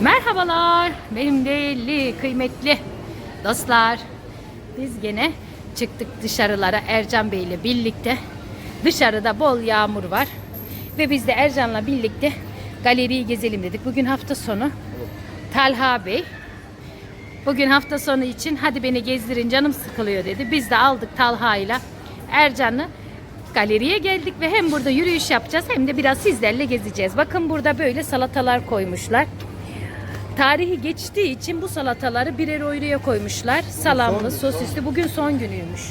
Merhabalar benim değerli kıymetli dostlar. Biz gene çıktık dışarılara Ercan Bey ile birlikte. Dışarıda bol yağmur var. Ve biz de Ercan'la birlikte galeriyi gezelim dedik. Bugün hafta sonu. Talha Bey Bugün hafta sonu için hadi beni gezdirin canım sıkılıyor dedi. Biz de aldık Talha ile Ercan'ı galeriye geldik ve hem burada yürüyüş yapacağız hem de biraz sizlerle gezeceğiz. Bakın burada böyle salatalar koymuşlar. Tarihi geçtiği için bu salataları birer oyruya koymuşlar. Salamlı, sosisli. Bugün son günüymüş.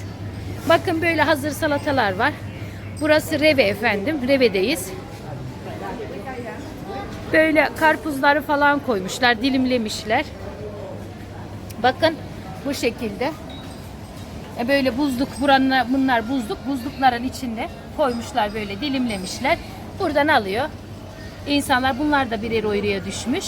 Bakın böyle hazır salatalar var. Burası Reve efendim. Reve'deyiz. Böyle karpuzları falan koymuşlar, dilimlemişler. Bakın bu şekilde. E böyle buzluk buranın bunlar buzluk. Buzlukların içinde koymuşlar böyle dilimlemişler. Buradan alıyor. İnsanlar bunlar da birer oyruya düşmüş.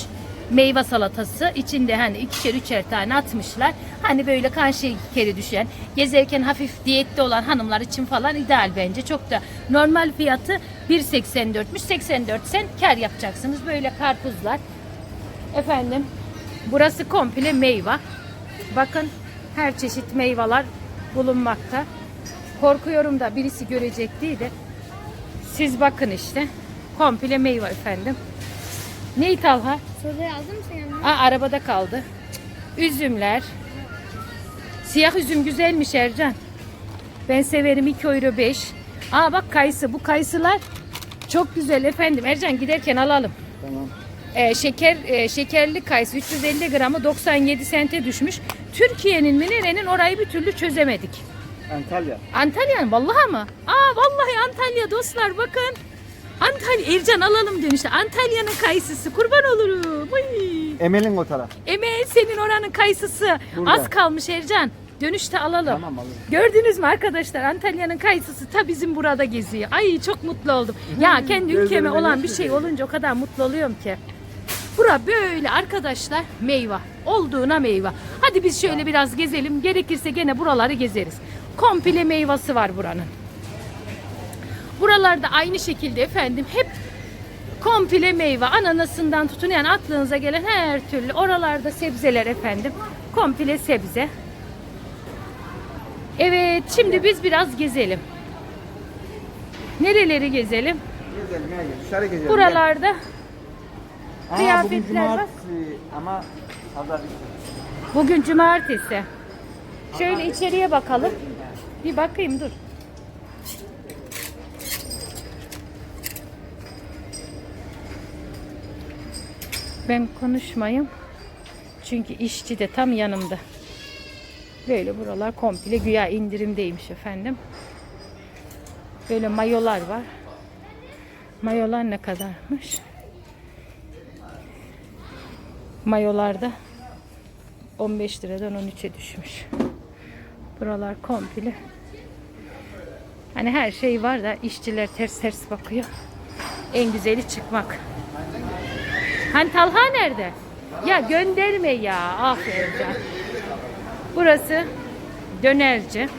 Meyve salatası içinde hani ikişer üçer tane atmışlar. Hani böyle kan şekeri düşen, gezerken hafif diyette olan hanımlar için falan ideal bence. Çok da normal fiyatı 1.84'müş. 84 sen kar yapacaksınız. Böyle karpuzlar. Efendim burası komple meyve. Bakın her çeşit meyveler bulunmakta. Korkuyorum da birisi görecek diye de siz bakın işte. Komple meyve efendim. Ne Talha? Soda yazdın mı sen yanına? Aa, arabada kaldı. Üzümler. Siyah üzüm güzelmiş Ercan. Ben severim 2 euro 5. Aa bak kayısı. Bu kayısılar çok güzel efendim. Ercan giderken alalım. Tamam. Ee, şeker e, şekerli kayısı 350 gramı 97 sente düşmüş. Türkiye'nin mi nerenin orayı bir türlü çözemedik. Antalya. Antalya'nın vallahi mı? Aa vallahi Antalya dostlar bakın. Antalya Ercan alalım işte. Antalya'nın kayısısı kurban olurum. Uy. Emel'in o taraf. Emel senin oranın kayısısı. Burada. Az kalmış Ercan. Dönüşte alalım. Tamam, alırım. Gördünüz mü arkadaşlar Antalya'nın kayısısı ta bizim burada geziyor. Ay çok mutlu oldum. Ya kendi ülkeme olan bir şey olunca o kadar mutlu oluyorum ki. Bura böyle arkadaşlar meyve. Olduğuna meyve. Hadi biz şöyle biraz gezelim. Gerekirse gene buraları gezeriz. Komple meyvası var buranın. Buralarda aynı şekilde efendim hep komple meyve ananasından tutun yani aklınıza gelen her türlü oralarda sebzeler efendim komple sebze evet şimdi biz biraz gezelim nereleri gezelim Gezelim ya. Dışarı gezelim. buralarda. Aa, kıyafetler bugün var. ama pazar bugün cumartesi şöyle içeriye bakalım bir bakayım dur Ben konuşmayayım. Çünkü işçi de tam yanımda. Böyle buralar komple güya indirimdeymiş efendim. Böyle mayolar var. Mayolar ne kadarmış? Mayolar da 15 liradan 13'e düşmüş. Buralar komple. Hani her şey var da işçiler ters ters bakıyor. En güzeli çıkmak. Hani Talha nerede? Ya gönderme ya. Aferin can. Burası dönerci.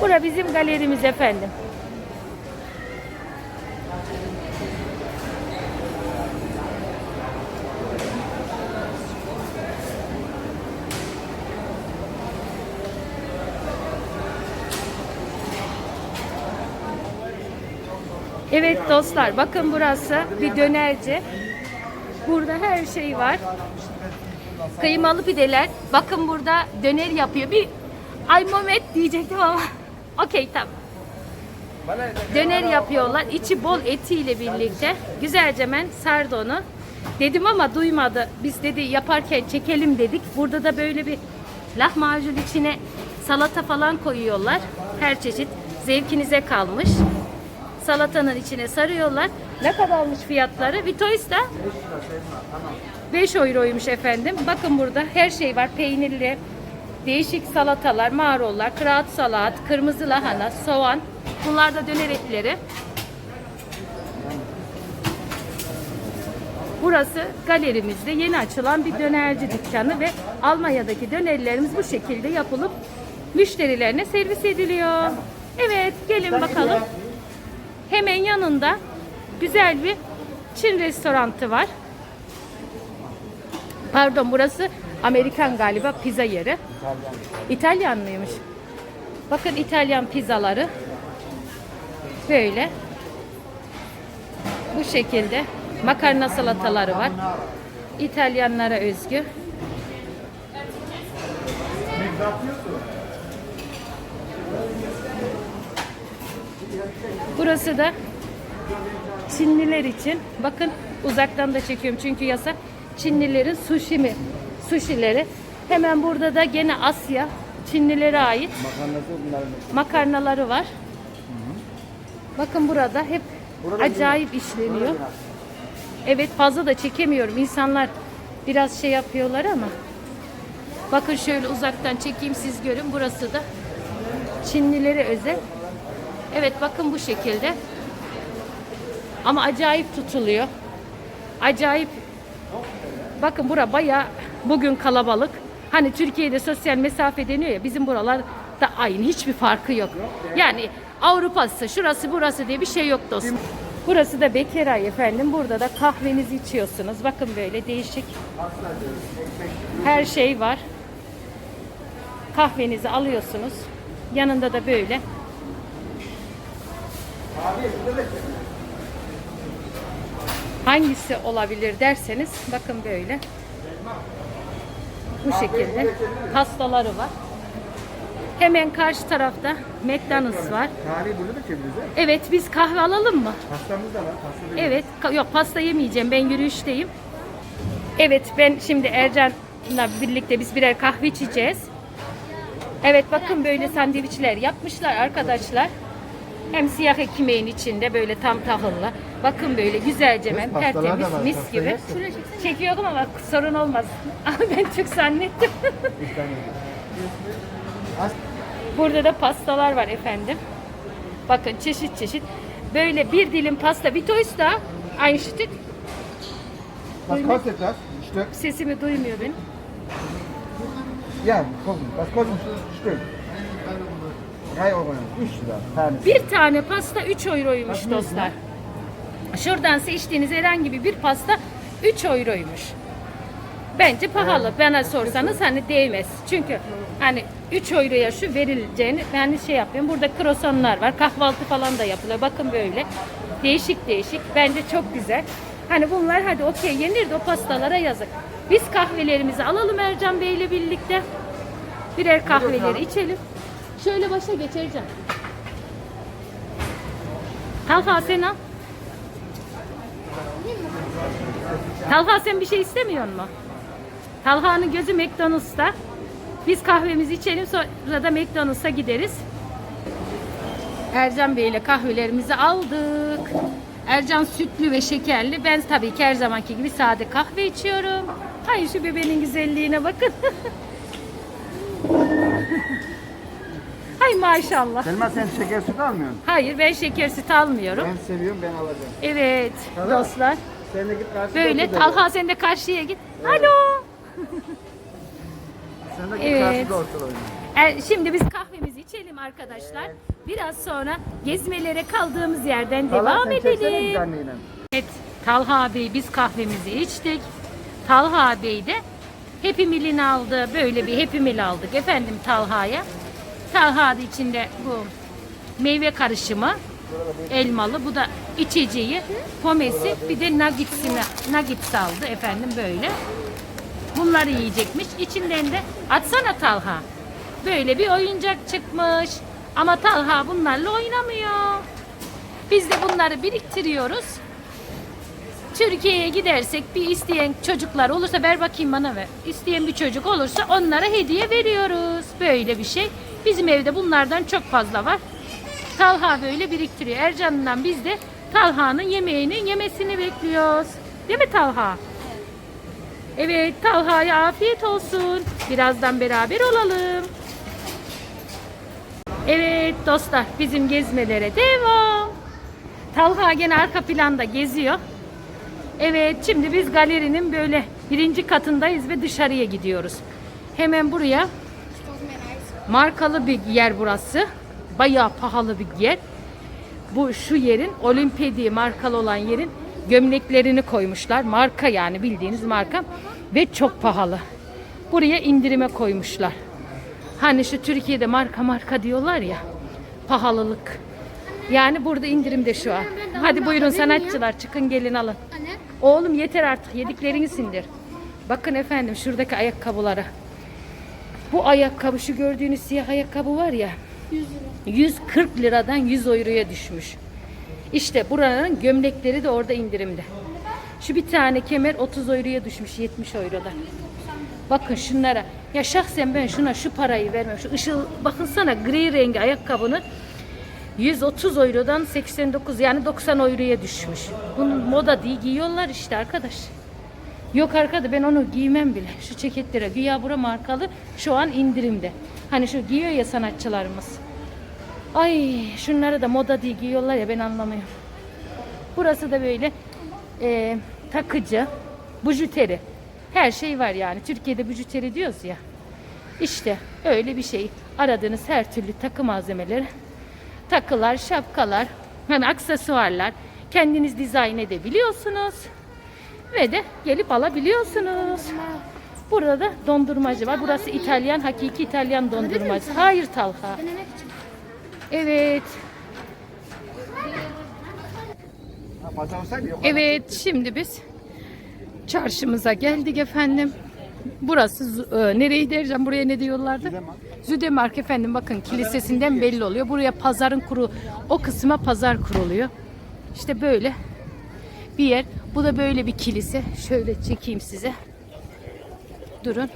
Bura bizim galerimiz efendim. Evet dostlar bakın burası bir dönerci. Burada her şey var. Kıymalı pideler. Bakın burada döner yapıyor. Bir ay Mehmet diyecektim ama. Okey tamam. Döner yapıyorlar. İçi bol etiyle birlikte. Güzelce ben sardı onu. Dedim ama duymadı. Biz dedi yaparken çekelim dedik. Burada da böyle bir lahmacun içine salata falan koyuyorlar. Her çeşit zevkinize kalmış. Salatanın içine sarıyorlar. Ne kadarmış fiyatları? Vitois da 5 euroymuş efendim. Bakın burada her şey var. Peynirli, değişik salatalar, marullar, kıraat salat, kırmızı lahana, soğan. Bunlar da döner etleri. Burası galerimizde yeni açılan bir dönerci dükkanı ve Almanya'daki dönerlerimiz bu şekilde yapılıp müşterilerine servis ediliyor. Evet gelin bakalım. Hemen yanında güzel bir Çin restorantı var. Pardon burası Amerikan galiba pizza yeri. İtalyan mıymış? Bakın İtalyan pizzaları. Böyle. Bu şekilde. Makarna salataları var. İtalyanlara özgü. Burası da Çinliler için. Bakın uzaktan da çekiyorum çünkü yasak. Çinlilerin sushi mi? Sushileri. Hemen burada da gene Asya Çinlilere ait Makarnası bunların. makarnaları var. Bakın burada hep Burada acayip işleniyor. Evet fazla da çekemiyorum. İnsanlar biraz şey yapıyorlar ama. Bakın şöyle uzaktan çekeyim siz görün. Burası da Çinlilere özel. Evet bakın bu şekilde. Ama acayip tutuluyor. Acayip. Bakın bura bayağı bugün kalabalık. Hani Türkiye'de sosyal mesafe deniyor ya bizim buralar da aynı. Hiçbir farkı yok. Yani Avrupa'sı şurası burası diye bir şey yok dostum. Burası da Bekeray efendim. Burada da kahvenizi içiyorsunuz. Bakın böyle değişik. Her şey var. Kahvenizi alıyorsunuz. Yanında da böyle. Hangisi olabilir derseniz bakın böyle. Bu şekilde pastaları var. Hemen karşı tarafta McDonald's var. Kahveyi burada da çeviriyoruz. Evet biz kahve alalım mı? Pastamız da var. Pasta. Evet. ka- Yok pasta yemeyeceğim. Ben yürüyüşteyim. Evet ben şimdi Ercan'la birlikte biz birer kahve içeceğiz. Evet bakın böyle sandviçler yapmışlar arkadaşlar. Hem siyah ekmeğin içinde böyle tam tahıllı. Bakın böyle güzelce pastalar da tertemiz var, mis pastayı gibi. yersin. Çekiyorum ama sorun olmaz. ben Türk zannettim. Bir tane. Az Burada da pastalar var efendim. Bakın çeşit çeşit. Böyle bir dilim pasta. Vitoys da aynı şey. Was kostet das? Ein Stück? Sesimi duymuyor benim. Ja, gucken. Was kostet ein Stück? 3 Euro. 3 lira. Tanesi. Bir tane pasta 3 euroymuş dostlar. Şuradan seçtiğiniz herhangi bir pasta 3 euroymuş. Bence pahalı. Bana sorsanız hani değmez. Çünkü hani 3 euroya şu verileceğini ben şey yapıyorum. Burada krosanlar var. Kahvaltı falan da yapılıyor. Bakın böyle. Değişik değişik. Bence çok güzel. Hani bunlar hadi okey yenir de o pastalara yazık. Biz kahvelerimizi alalım Ercan Bey ile birlikte. Birer kahveleri içelim. Şöyle başa geç Ercan. Talha sen al. Talha sen bir şey istemiyor mu? Talha'nın gözü McDonald's'ta. Biz kahvemizi içelim sonra da McDonald's'a gideriz. Ercan Bey ile kahvelerimizi aldık. Ercan sütlü ve şekerli. Ben tabii ki her zamanki gibi sade kahve içiyorum. Hayır şu bebeğin güzelliğine bakın. Hay maşallah. Selma sen şeker sütü almıyorsun. Hayır ben şeker süt almıyorum. Ben seviyorum ben alacağım. Evet Tamam. dostlar. Sen de git karşıda Böyle otur da Talha sen de karşıya git. Alo. Sen de git Evet. karşıda otur oyna. E, şimdi biz kahvemizi içelim arkadaşlar. Biraz sonra gezmelere kaldığımız yerden Talha, devam sen çeksene edelim. Evet Talha Bey biz kahvemizi içtik. Talha Bey de Happy Meal'in aldı. Böyle bir Happy Meal aldık efendim Talha'ya. Talha da içinde bu meyve karışımı elmalı. Bu da içeceği, pomesi, bir de nuggetsini, nuggets aldı efendim böyle. Bunları yiyecekmiş. İçinden de atsana Talha. Böyle bir oyuncak çıkmış. Ama Talha bunlarla oynamıyor. Biz de bunları biriktiriyoruz. Türkiye'ye gidersek bir isteyen çocuklar olursa ver bakayım bana ver. İsteyen bir çocuk olursa onlara hediye veriyoruz. Böyle bir şey. Bizim evde bunlardan çok fazla var. Talha böyle biriktiriyor. Ercan'dan biz de Talha'nın yemeğini yemesini bekliyoruz. Değil mi Talha? Evet Talha'ya afiyet olsun. Birazdan beraber olalım. Evet dostlar bizim gezmelere devam. Talha gene arka planda geziyor. Evet şimdi biz galerinin böyle birinci katındayız ve dışarıya gidiyoruz. Hemen buraya Markalı bir yer burası. Bayağı pahalı bir yer. Bu şu yerin Olimpedi markalı olan yerin gömleklerini koymuşlar. Marka yani bildiğiniz marka ve çok pahalı. Buraya indirime koymuşlar. Hani şu Türkiye'de marka marka diyorlar ya. Pahalılık. Yani burada indirimde şu an. Hadi buyurun sanatçılar çıkın gelin alın. Oğlum yeter artık yediklerini sindir. Bakın efendim şuradaki ayakkabılara. Bu ayakkabı şu gördüğünüz siyah ayakkabı var ya 100 lira. 140 liradan 100 euroya düşmüş. İşte buranın gömlekleri de orada indirimde. Şu bir tane kemer 30 euroya düşmüş 70 eurodan. Bakın şunlara. Ya şahsen ben şuna şu parayı vermem. Şu ışıl bakınsana gri rengi ayakkabının 130 eurodan 89 yani 90 euroya düşmüş. Bunun moda değil giyiyorlar işte arkadaş. Yok arkada ben onu giymem bile. Şu ceketlere güya bura markalı şu an indirimde. Hani şu giyiyor ya sanatçılarımız. Ay şunları da moda diye giyiyorlar ya ben anlamıyorum. Burası da böyle e, takıcı, bujuteri. Her şey var yani. Türkiye'de bujuteri diyoruz ya. İşte öyle bir şey. Aradığınız her türlü takı malzemeleri. Takılar, şapkalar, hani aksesuarlar. Kendiniz dizayn edebiliyorsunuz. Ve de gelip alabiliyorsunuz. Burada da dondurmacı var. Burası İtalyan, hakiki İtalyan dondurmacı. Hayır Talha. Evet. Evet şimdi biz çarşımıza geldik efendim. Burası e, nereyi diyeceğim buraya ne diyorlardı? Züdemark efendim bakın kilisesinden belli oluyor. Buraya pazarın kuru o kısma pazar kuruluyor. İşte böyle bir yer. Bu da böyle bir kilise. Şöyle çekeyim size. Durun.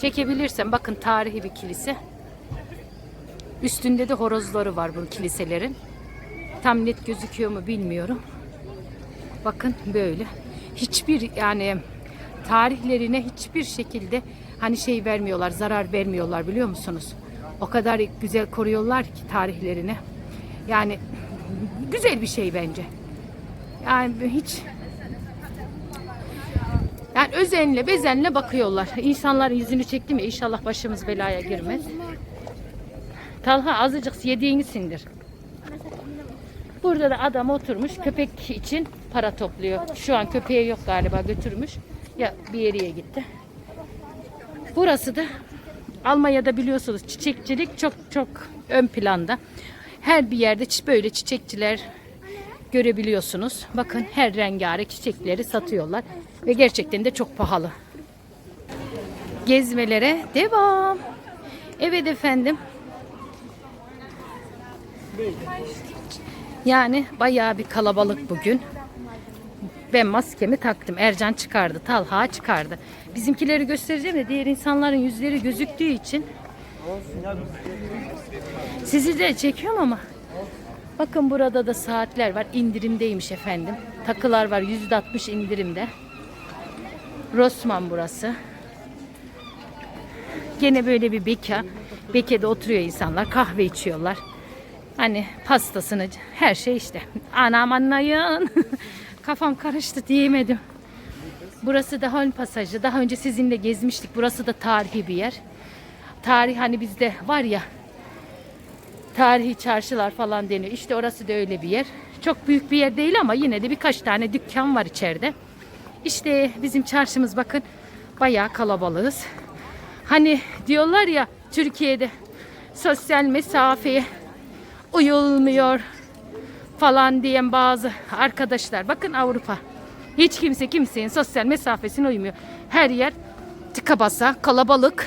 Çekebilirsem bakın tarihi bir kilise. Üstünde de horozları var bu kiliselerin. Tam net gözüküyor mu bilmiyorum. Bakın böyle. Hiçbir yani tarihlerine hiçbir şekilde hani şey vermiyorlar, zarar vermiyorlar biliyor musunuz? O kadar güzel koruyorlar ki tarihlerini. Yani güzel bir şey bence. Yani hiç yani özenle, bezenle bakıyorlar. İnsanların yüzünü çekti mi inşallah başımız belaya girmez. Talha azıcık yediğini sindir. Burada da adam oturmuş köpek için para topluyor. Şu an köpeği yok galiba götürmüş. Ya bir yere gitti. Burası da Almanya'da biliyorsunuz çiçekçilik çok çok ön planda. Her bir yerde böyle çiçekçiler görebiliyorsunuz. Bakın her rengarenk çiçekleri satıyorlar ve gerçekten de çok pahalı. Gezmelere devam. Evet efendim. Yani bayağı bir kalabalık bugün. Ben maskemi taktım. Ercan çıkardı. Talha çıkardı. Bizimkileri göstereceğim de diğer insanların yüzleri gözüktüğü için sizi de çekiyorum ama bakın burada da saatler var. İndirimdeymiş efendim. Takılar var. %60 indirimde. Rossmann burası. Gene böyle bir beka. Bekede oturuyor insanlar. Kahve içiyorlar. Hani pastasını her şey işte. Anam anlayın. Kafam karıştı diyemedim. Burası da Holm Pasajı. Daha önce sizinle gezmiştik. Burası da tarihi bir yer. Tarih hani bizde var ya tarihi çarşılar falan deniyor. İşte orası da öyle bir yer. Çok büyük bir yer değil ama yine de birkaç tane dükkan var içeride. İşte bizim çarşımız bakın bayağı kalabalığız. Hani diyorlar ya Türkiye'de sosyal mesafeye uyulmuyor falan diyen bazı arkadaşlar. Bakın Avrupa. Hiç kimse kimsenin sosyal mesafesine uymuyor. Her yer tıka basa, kalabalık.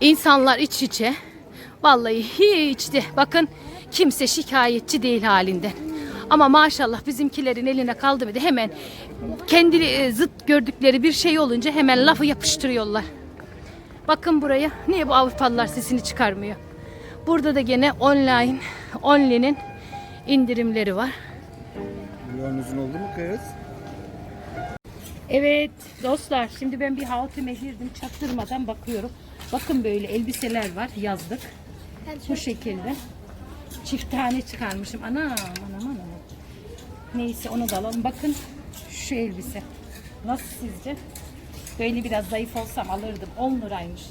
İnsanlar iç içe. Vallahi hiç de bakın kimse şikayetçi değil halinden. Ama maşallah bizimkilerin eline kaldı mı de hemen kendi e, zıt gördükleri bir şey olunca hemen lafı yapıştırıyorlar. Bakın buraya. Niye bu Avrupalılar sesini çıkarmıyor? Burada da gene online, online'in indirimleri var. Yolun uzun oldu mu kız? Evet dostlar şimdi ben bir haltime girdim çaktırmadan bakıyorum. Bakın böyle elbiseler var yazlık. Bu şekilde. Çift tane çıkarmışım. Anam anam anam. Neyse onu da alalım. Bakın şu elbise. Nasıl sizce? Böyle biraz zayıf olsam alırdım. 10 liraymış.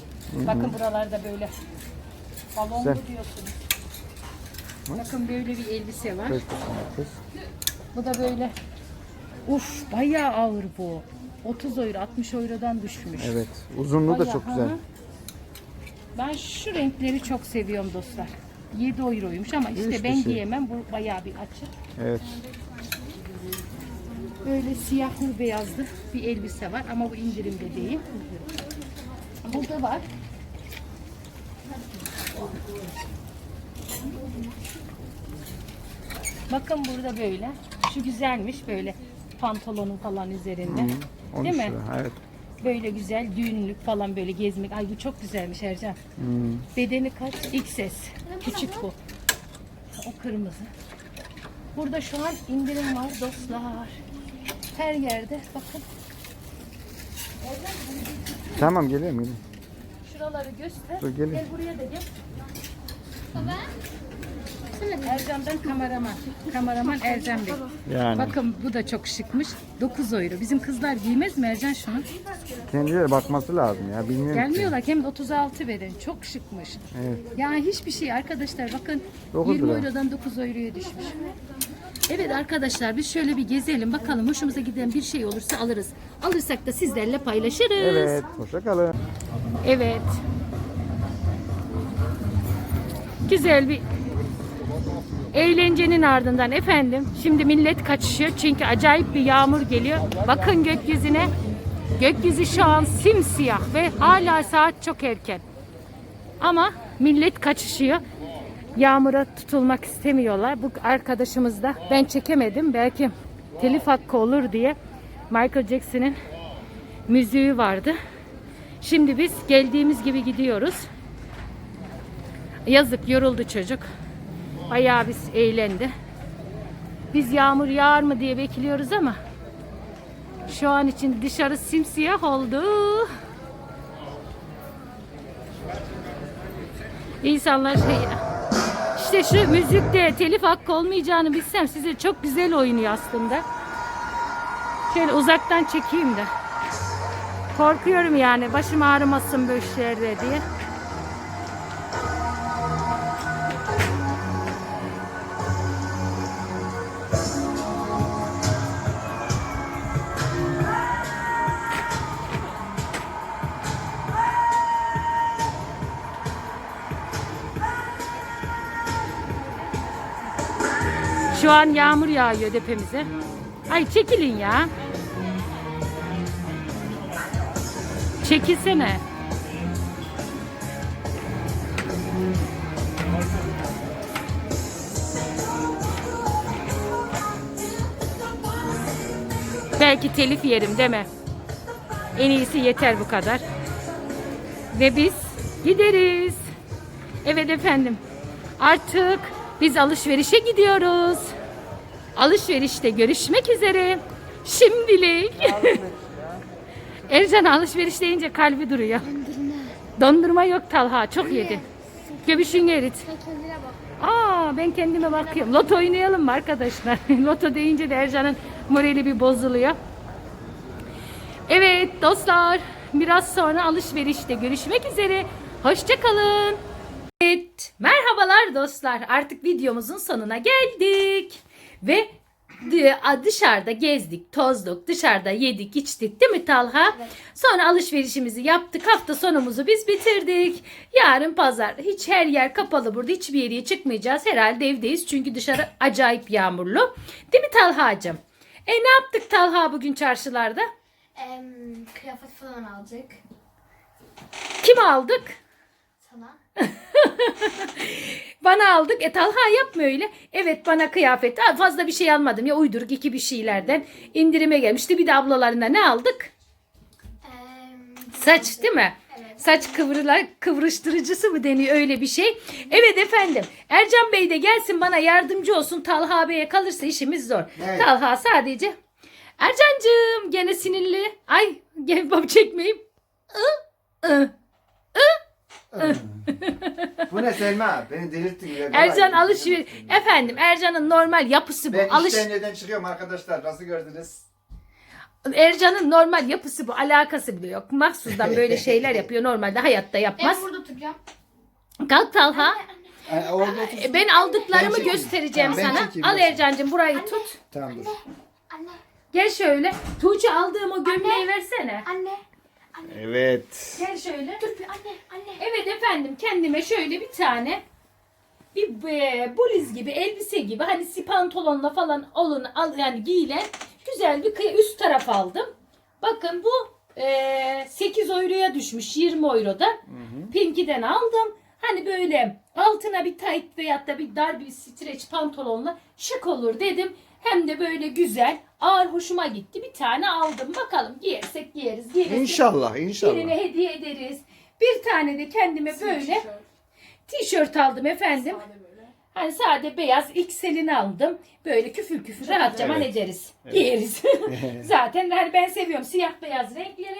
Bakın buralarda böyle balonlu Güzel. diyorsunuz. Bakın böyle bir elbise var. Bu da böyle. Uf bayağı ağır bu. 30 euro 60 eurodan düşmüş. Evet. Uzunluğu da Bayağı, çok hı güzel. hı. Ben şu renkleri çok seviyorum dostlar. 7 euroymuş ama işte Hiçbir ben şey. giyemem. Bu bayağı bir açık. Evet. Böyle siyahlı beyazlı bir elbise var ama bu indirimde değil. Burada var. Bakın burada böyle. Şu güzelmiş böyle pantolonun falan üzerinde. Hı, 13 Değil mi? lira. Evet. Böyle güzel düğünlük falan böyle gezmek. Ay bu çok güzelmiş Ercan. Hmm. Bedeni kaç? XS. Küçük bu. O kırmızı. Burada şu an indirim var dostlar. Her yerde bakın. Tamam geliyorum geliyorum. Şuraları göster. Dur, gelin. Gel buraya da gel. Ercan'dan kameraman. Kameraman Ercan Bey. Yani Bakın bu da çok şıkmış. 9 euro. Bizim kızlar giymez mi Ercan şunu? kendileri bakması lazım ya. Bilmiyorum. Gelmiyorlar. Hem de 36 verin. Çok şıkmış. Evet. Yani hiçbir şey arkadaşlar bakın Dokuz 20 lira. eurodan 9 euroya düşmüş. Evet arkadaşlar biz şöyle bir gezelim bakalım hoşumuza giden bir şey olursa alırız. Alırsak da sizlerle paylaşırız. Evet. Hoşça kalın. Evet. Güzel bir eğlencenin ardından efendim şimdi millet kaçışıyor çünkü acayip bir yağmur geliyor. Bakın gökyüzüne. Gökyüzü şu an simsiyah ve hala saat çok erken. Ama millet kaçışıyor. Yağmura tutulmak istemiyorlar. Bu arkadaşımız da ben çekemedim. Belki telif hakkı olur diye Michael Jackson'ın müziği vardı. Şimdi biz geldiğimiz gibi gidiyoruz. Yazık yoruldu çocuk. Bayağı biz eğlendi. Biz yağmur yağar mı diye bekliyoruz ama şu an için dışarı simsiyah oldu. İnsanlar şey işte şu müzikte telif hakkı olmayacağını bilsem size çok güzel oynuyor aslında. Şöyle uzaktan çekeyim de. Korkuyorum yani başım ağrımasın böyle işlerde diye. Şu an yağmur yağıyor tepemize. Ay çekilin ya. Çekilsene. Belki telif yerim deme. En iyisi yeter bu kadar. Ve biz gideriz. Evet efendim. Artık biz alışverişe gidiyoruz. Alışverişte görüşmek üzere. Şimdilik. Ercan alışveriş deyince kalbi duruyor. Dondurma. yok Talha. Çok yedi. Göbüşün erit. Aa ben kendime bakıyorum. Loto oynayalım mı arkadaşlar? Loto deyince de Ercan'ın morali bir bozuluyor. Evet dostlar. Biraz sonra alışverişte görüşmek üzere. Hoşçakalın. Evet, merhabalar dostlar. Artık videomuzun sonuna geldik. Ve dı- dışarıda gezdik, tozduk, dışarıda yedik, içtik değil mi Talha? Sonra alışverişimizi yaptık. Hafta sonumuzu biz bitirdik. Yarın pazar. Hiç her yer kapalı burada. Hiçbir yere çıkmayacağız. Herhalde evdeyiz. Çünkü dışarı acayip yağmurlu. Değil mi Talha'cığım? E ne yaptık Talha bugün çarşılarda? Em, kıyafet falan alacak Kim aldık? Sana. Bana aldık. E Talha yapma öyle. Evet bana kıyafet. Ha, fazla bir şey almadım ya uyduruk iki bir şeylerden. indirime gelmişti. Bir de ablalarına ne aldık? Saç değil mi? Evet. Saç kıvrılar, kıvrıştırıcısı mı deniyor öyle bir şey. Evet efendim. Ercan Bey de gelsin bana yardımcı olsun. Talha Bey'e kalırsa işimiz zor. Evet. Talha sadece. Ercancığım gene sinirli. Ay gel bab çekmeyeyim. I, ı. Bu ne Selma? Beni delirttin. ya. Ercan alışveriş. Efendim Ercan'ın normal yapısı bu. Ben Alış işten neden çıkıyorum arkadaşlar? Nasıl gördünüz? Ercan'ın normal yapısı bu. Alakası bile yok. Mahsusdan böyle şeyler yapıyor. Normalde hayatta Ben yapmaz. burada oturacağım. Kalk Talha. Ay, orada otursun. E, Ben aldıklarımı Ben çekeyim. göstereceğim Tamam, ben sana. çekeyim, Al dur. Ercan'cığım burayı tut. Tamam dur. Anne, Gel şöyle. Tuğçe aldığım o gömleği versene. anne. Evet. Gel şöyle. Dur bir anne, anne. Evet efendim kendime şöyle bir tane bir e, bluz gibi elbise gibi hani si pantolonla falan olun al yani giyilen güzel bir kıya üst taraf aldım. Bakın bu e, 8 euroya düşmüş 20 euroda. Pinky'den aldım. Hani böyle altına bir tight veyahut da bir dar bir streç pantolonla şık olur dedim. Hem de böyle güzel ağır hoşuma gitti. Bir tane aldım. Bakalım giyersek giyeriz. Giyersek İnşallah Birine inşallah. hediye ederiz. Bir tane de kendime böyle tişört aldım efendim. Hani sade beyaz XL'ini aldım. Böyle küfür küfür rahatça Evet. ederiz. Giyeriz. zaten hani ben seviyorum siyah beyaz renkleri.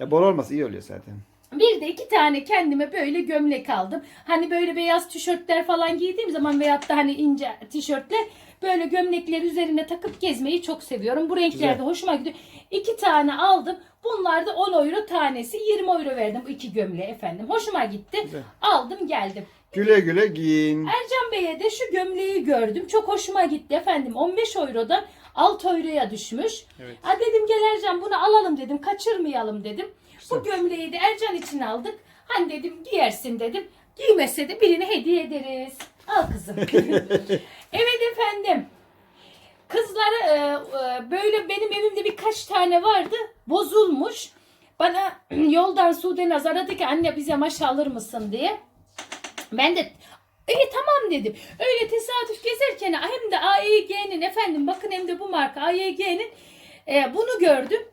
Ya bol olması iyi oluyor zaten. Bir de iki tane kendime böyle gömlek aldım. Hani böyle beyaz tişörtler falan giydiğim zaman veyahut da hani ince tişörtler böyle gömlekleri üzerine takıp gezmeyi çok seviyorum. Bu renklerde Güzel. hoşuma gidiyor. İki tane aldım. Bunlar da 10 euro tanesi. 20 euro verdim bu iki gömleğe efendim. Hoşuma gitti. Güzel. Aldım geldim. Güle güle giyin. Ercan Bey'e de şu gömleği gördüm. Çok hoşuma gitti efendim. 15 eurodan 6 euroya düşmüş. Evet. Ha dedim gel Ercan bunu alalım dedim. Kaçırmayalım dedim. Bu gömleği de Ercan için aldık. Hani dedim giyersin dedim. Giymese de birine hediye ederiz. Al kızım. evet efendim. Kızları e, e, böyle benim evimde birkaç tane vardı. Bozulmuş. Bana yoldan Sudenaz aradı ki anne bize maş alır mısın diye. Ben de iyi tamam dedim. Öyle tesadüf gezerken hem de AEG'nin efendim bakın hem de bu marka AEG'nin e, bunu gördüm.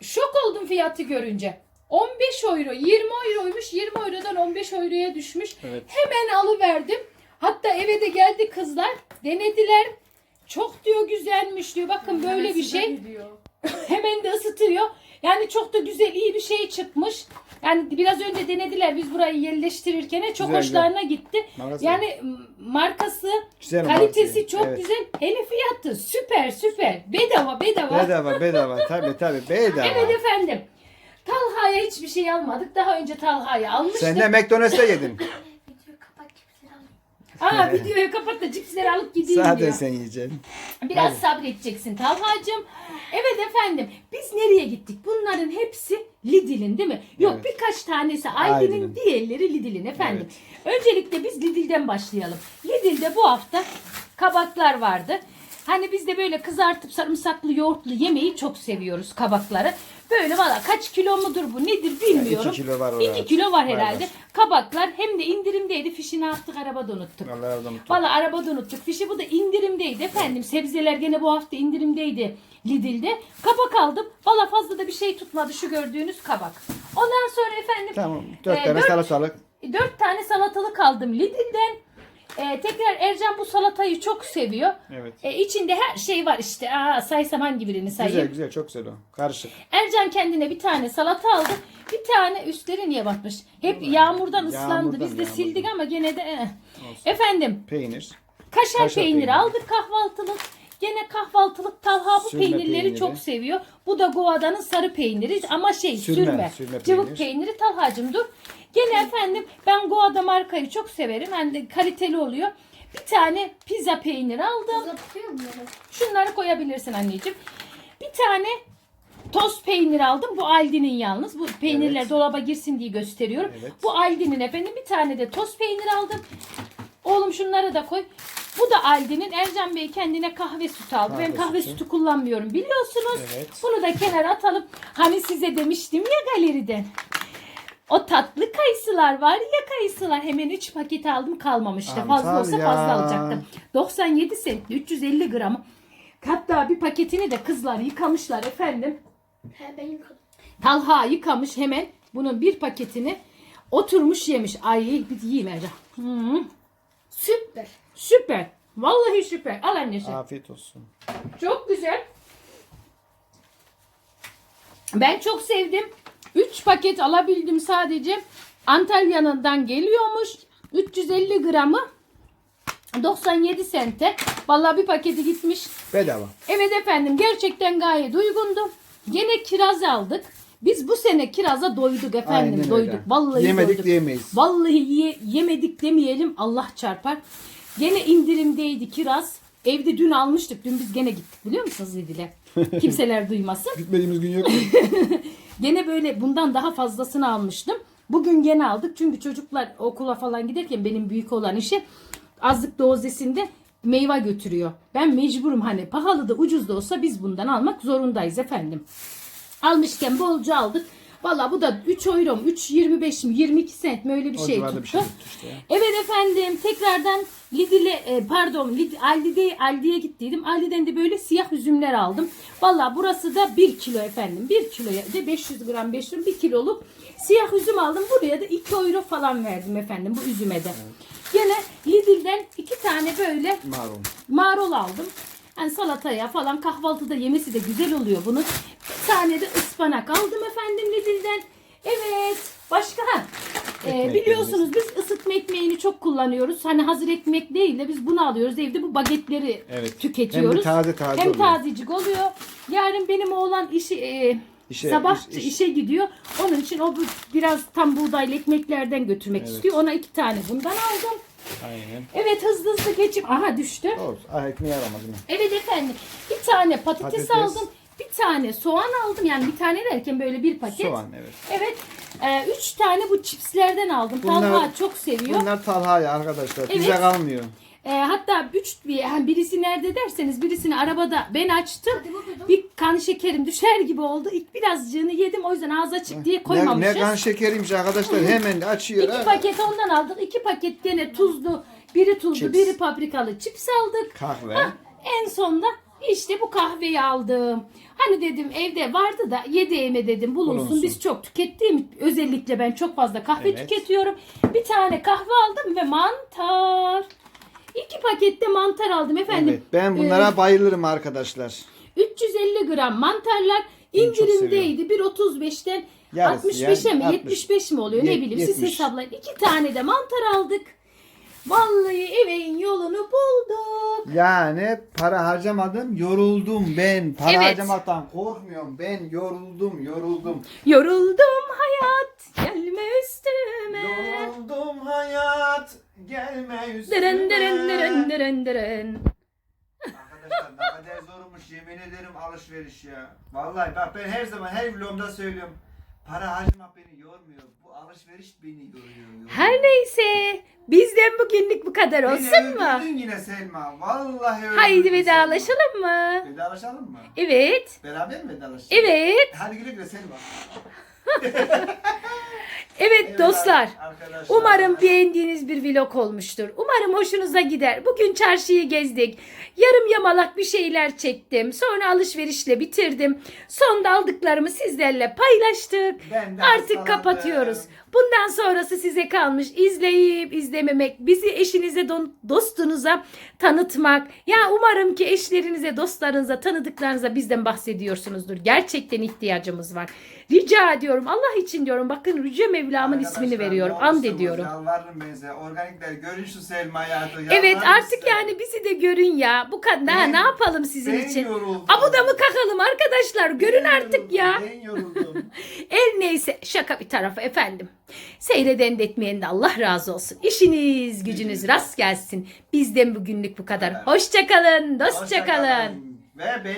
Şok oldum fiyatı görünce. 15 euro 20 euroymuş 20 eurodan 15 euroya düşmüş. Evet. Hemen alıverdim. Hatta eve de geldi kızlar denediler. Çok diyor güzelmiş diyor. Bakın böyle bir şey. Hemen de ısıtıyor. Yani çok da güzel iyi bir şey çıkmış. Yani biraz önce denediler biz burayı yerleştirirken çok Güzel, hoşlarına gitti. Markası. Yani markası, Güzel kalitesi markası. çok Evet. güzel. Hele fiyatı süper süper. Bedava bedava. Bedava bedava tabi tabi bedava. Evet efendim. Talha'ya hiçbir şey almadık. Daha önce Talha'ya almıştık. Sen de McDonald's'ta yedin. Videoyu kapat kimse alayım. Aa videoyu kapat da cipsleri alıp gideyim Zaten diyor. sen yiyeceksin. Biraz sabredeceksin Talha'cığım. Evet efendim. Biz nereye gittik? Bunların hepsi Lidl'in değil mi? Yok Evet. birkaç tanesi Aydın'ın, Aydın'ın. diğerleri Lidl'in efendim. Öncelikle biz Lidl'den başlayalım. Lidl'de bu hafta kabaklar vardı. Hani biz de böyle kızartıp sarımsaklı yoğurtlu yemeği çok seviyoruz kabakları. Böyle valla kaç kilo mudur bu nedir bilmiyorum. iki kilo var o 2 rahat. kilo var herhalde. var. Kabaklar hem de indirimdeydi. Fişini attık arabada unuttuk. Allah razı olsun. Valla arabada unuttuk. Fişi bu da indirimdeydi efendim. Sebzeler gene bu hafta indirimdeydi Lidl'de. Kabak aldım. Valla fazla da bir şey tutmadı şu gördüğünüz kabak. Ondan sonra efendim Tamam. Dört e, tane dört- salatalık. dört tane salatalık aldım Lidl'den. E, tekrar Ercan bu salatayı çok seviyor. Evet. E, içinde her şey var işte. Aa, saysam hangi birini sayayım? Güzel güzel çok güzel o. Karışık. Ercan kendine bir tane salata aldı. Bir tane üstleri niye batmış? Hep yağmurdan ıslandı. Yağmurdan, Biz de yağmurdan. sildik ama gene de eh. Efendim Peynir. Kaşar, Kaşar peyniri, peyniri. aldık kahvaltılık. Gene kahvaltılık Talha bu Sürme peynirleri peyniri. çok seviyor. Bu da Goa'danın sarı peyniri ama şey Sürme, sürme. sürme Cıvık peynir. peyniri Talhacım dur. Gene efendim ben Goa'da markayı çok severim. Hani de kaliteli oluyor. Bir tane pizza peyniri aldım. Uzatıyor mu böyle? Şunları koyabilirsin anneciğim. Bir tane toz peynir aldım. Bu Aldi'nin yalnız. Bu peynirler Evet. dolaba girsin diye gösteriyorum. Evet. Bu Aldi'nin efendim. Bir tane de toz peynir aldım. Oğlum şunları da koy. Bu da Aldi'nin. Ercan Bey kendine kahve sütü aldı. ben Kahve kahve sütü. sütü kullanmıyorum biliyorsunuz. Evet. Bunu da kenara atalım. Hani size demiştim ya galeriden. O tatlı kayısılar var ya kayısılar. Hemen 3 paket aldım kalmamıştı. Fazla olsa Antalya. fazla alacaktım. 97 centli 350 gram. Hatta bir paketini de kızlar yıkamışlar efendim. He ben yıkadım. Talha yıkamış hemen bunun bir paketini oturmuş yemiş. Ay bir yiyeyim Ercan. Hı, Süper. Süper. Vallahi süper. Al annesi. Afiyet olsun. Çok güzel. Ben çok sevdim. 3 paket alabildim sadece. Antalya'dan geliyormuş. 350 gramı 97 sente. Vallahi bir paketi gitmiş. Bedava. Evet efendim gerçekten gayet uygundu. Gene kiraz aldık. Biz bu sene kiraza doyduk efendim. Aynen öyle. doyduk. Vallahi Yemedik doyduk. diyemeyiz. Vallahi ye- yemedik demeyelim. Allah çarpar. Gene indirimdeydi kiraz. Evde dün almıştık. Dün biz gene gittik biliyor musunuz İdil'e? Kimseler duymasın. Gitmediğimiz gün yok. Gene böyle bundan daha fazlasını almıştım. Bugün gene aldık. Çünkü çocuklar okula falan giderken benim büyük olan işi azlık dozesinde meyve götürüyor. Ben mecburum hani pahalı da ucuz da olsa biz bundan almak zorundayız efendim. Almışken bolca aldık. Valla bu da 3 euro mu 3.25 mi 22 sent mi öyle bir O şey tuttu. bir şey tuttu işte ya. Evet efendim tekrardan Lidl'e e, pardon Lid, Aldi'de Aldi'ye gittiydim. Aldi'den de böyle siyah üzümler aldım. Valla burası da 1 kilo efendim. 1 kiloya da 500 gram 500 1 kiloluk siyah üzüm aldım. Buraya da 2 euro falan verdim efendim bu üzüme de. Gene Lidl'den 2 tane böyle Marul. marul aldım. Yani salataya falan kahvaltıda yemesi de güzel oluyor bunun. Bir tane de ıspanak aldım efendim Lidl'den. Evet. Başka ha. Ee, biliyorsunuz biz ısıtma ekmeğini çok kullanıyoruz. Hani hazır ekmek değil de biz bunu alıyoruz. Evde bu bagetleri Evet. tüketiyoruz. Hem de taze taze Hem oluyor. tazecik oluyor. Yarın benim oğlan işi e, İşe- sabah iş- iş. işe gidiyor. Onun için o bu- biraz tam buğdaylı ekmeklerden götürmek istiyor. Ona iki tane bundan aldım. Aynen. Evet hızlı hızlı geçip aha düştü. Olsun. Ah ekmeği yaramaz mı? Evet efendim. Bir tane patates, Patates. aldım. Bir tane soğan aldım. Yani bir tane derken böyle bir paket. Soğan evet. Evet. e, üç tane bu çipslerden aldım. Bunlar- Talha çok seviyor. Bunlar talhaya arkadaşlar. Bize Evet. kalmıyor. E, hatta üç bir yani birisi nerede derseniz birisini arabada ben açtım. Hadi bakalım. Bir kan şekerim düşer gibi oldu. İlk birazcığını yedim. O yüzden ağza açık diye Ne, koymamışız. ne kan şekeriymiş arkadaşlar. Hemen açıyor. İki ha. paket ondan aldık. İki paket gene tuzlu. Biri tuzlu, Chips. biri paprikalı chips aldık. Kahve. En sonda işte bu kahveyi aldım. Hani dedim evde vardı da yedeğime dedim bulunsun. Bulunsun. Biz çok tükettiğim özellikle ben çok fazla kahve Evet. tüketiyorum. Bir tane kahve aldım ve mantar. İki pakette mantar aldım efendim. Evet. Ben bunlara bayılırım arkadaşlar. Ee, 350 gram mantarlar Ben çok indirimdeydi. 1.35'ten Yarısı 65'e mi yani 75 mi oluyor ne Yet- bileyim siz 70. hesaplayın. İki tane de mantar aldık. Vallahi eveğin yolunu bulduk. Yani para harcamadım, yoruldum ben. Para Evet. harcamaktan korkmuyorum. Ben yoruldum, yoruldum. Yoruldum hayat gelme üstüme. Yoruldum hayat, gelme üstüme. Dırın dırın dırın dırın dırın. Arkadaşlar ne kadar zormuş yemin ederim alışveriş ya. Vallahi bak ben her zaman her vlogumda söylüyorum. Para harcamak beni yormuyor. Alışveriş beni yoruyor. Her neyse bizden bugünlük bu kadar olsun mu? öldürdün yine Selma. Vallahi öldürdün Haydi vedalaşalım mı? Vedalaşalım mı? Evet. Beraber mi vedalaşalım? Evet. Hadi güle güle Selma. Evet dostlar. Arkadaşlar. Umarım beğendiğiniz bir vlog olmuştur. Umarım hoşunuza gider. Bugün çarşıyı gezdik. Yarım yamalak bir şeyler çektim. Sonra alışverişle bitirdim. Sonda aldıklarımı sizlerle paylaştık. Ben de Artık hastalandım. kapatıyoruz. Bundan sonrası size kalmış. İzleyip izlememek, bizi eşinize, dostunuza tanıtmak. Ya umarım ki eşlerinize, dostlarınıza, tanıdıklarınıza bizden bahsediyorsunuzdur. Gerçekten ihtiyacımız var. Rica ediyorum. Allah için diyorum. Bakın Yüce Mevlam'ın ismini veriyorum. Olursunuz ediyorum. Yalvarırım ben size. Organikler görün şu Selma'yı artık. Evet Yalvarırım artık size. yani bizi de görün ya. Bu kadar Ben- ne yapalım sizin ben için? yoruldum. Abu da mı kakalım arkadaşlar? Görün Ben artık yoruldum, ya. Ben yoruldum. El neyse şaka bir tarafa efendim. Seyreden de etmeyen de Allah razı olsun. İşiniz gücünüz rast gelsin. Bizden bugünlük bu kadar. Hoşçakalın, dostça kalın. Ve ben